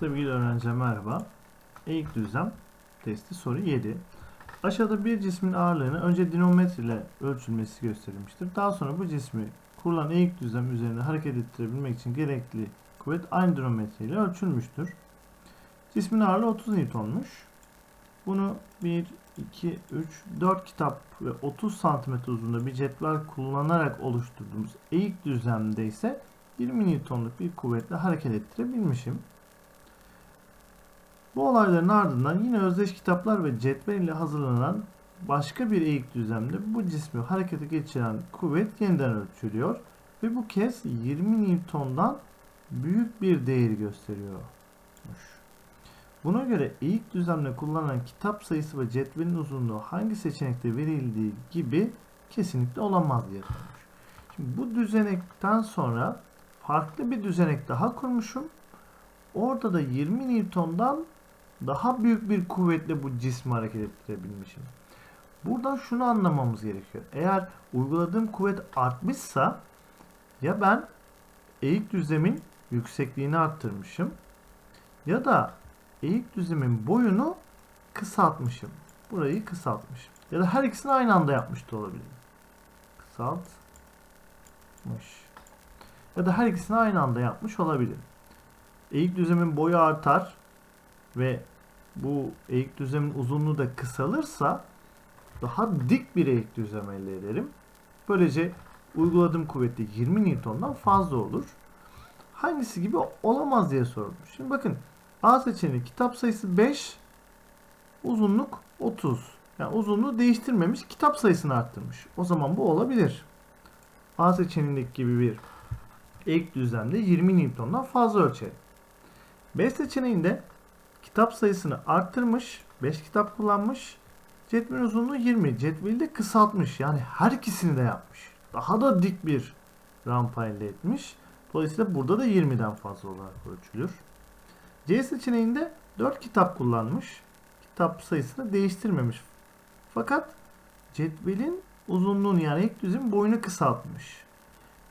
Sevgili öğrenciler merhaba. Eğik düzlem testi soru 7. Aşağıda bir cismin ağırlığını önce dinometre ile ölçülmesi gösterilmiştir. Daha sonra bu cismi kurulan eğik düzlem üzerinde hareket ettirebilmek için gerekli kuvvet aynı dinometre ile ölçülmüştür. Cismin ağırlığı 30 Newton'muş. Bunu 1, 2, 3, 4 kitap ve 30 santimetre uzunluğunda bir cetvel kullanarak oluşturduğumuz eğik düzlemde ise 20 Newton'luk bir kuvvetle hareket ettirebilmişim. Bu olayların ardından yine özdeş kitaplar ve cetvel ile hazırlanan başka bir eğik düzlemde bu cismi harekete geçiren kuvvet yeniden ölçülüyor ve bu kez 20 Newton'dan büyük bir değeri gösteriyormuş. Buna göre eğik düzlemde kullanılan kitap sayısı ve cetvelin uzunluğu hangi seçenekte verildiği gibi kesinlikle olamaz diye sormuş. Şimdi bu düzenekten sonra farklı bir düzenek daha kurmuşum. Orada da 20 Newton'dan daha büyük bir kuvvetle bu cismi hareket ettirebilmişim. Buradan şunu anlamamız gerekiyor. Eğer uyguladığım kuvvet artmışsa ya ben eğik düzlemin yüksekliğini arttırmışım ya da eğik düzlemin boyunu kısaltmışım. Burayı kısaltmışım. Ya da her ikisini aynı anda yapmış da olabilirim. Kısaltmış. Ya da her ikisini aynı anda yapmış olabilirim. Eğik düzlemin boyu artar ve bu eğik düzlemin uzunluğu da kısalırsa daha dik bir eğik düzlem elde ederim. Böylece uyguladığım kuvvet de 20 Newton'dan fazla olur. Hangisi gibi olamaz diye sorulmuş. Şimdi bakın A seçeneği kitap sayısı 5, uzunluk 30. Yani uzunluğu değiştirmemiş, kitap sayısını arttırmış. O zaman bu olabilir. A seçeneğindeki gibi bir eğik düzlemde 20 Newton'dan fazla ölçerim. B seçeneğinde kitap sayısını arttırmış, 5 kitap kullanmış. Cetvelin uzunluğu 20. Cetveli de kısaltmış. Yani her ikisini de yapmış. Daha da dik bir rampa elde etmiş. Dolayısıyla burada da 20'den fazla olarak ölçülür. C seçeneğinde 4 kitap kullanmış. Kitap sayısını değiştirmemiş. Fakat cetvelin uzunluğunu yani eğik düzemin boyunu kısaltmış.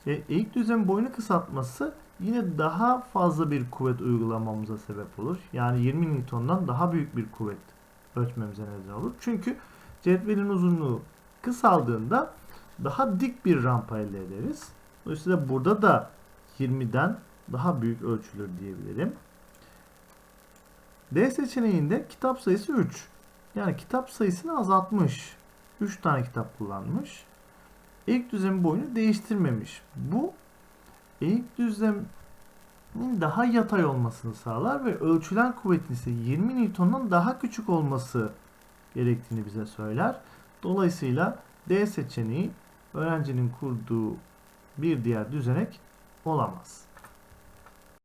E, eğik düzemin boyunu kısaltması yine daha fazla bir kuvvet uygulamamıza sebep olur. Yani 20 Newton'dan daha büyük bir kuvvet ölçmemize neden olur. Çünkü cetvelin uzunluğu kısaldığında daha dik bir rampa elde ederiz. Dolayısıyla burada da 20'den daha büyük ölçülür diyebilirim. D seçeneğinde kitap sayısı 3. Yani kitap sayısını azaltmış. 3 tane kitap kullanmış. Eğik düzlem boyunu değiştirmemiş. Bu eğik düzlemin daha yatay olmasını sağlar ve ölçülen kuvvetin ise 20 Newton'dan daha küçük olması gerektiğini bize söyler. Dolayısıyla D seçeneği öğrencinin kurduğu bir diğer düzenek olamaz.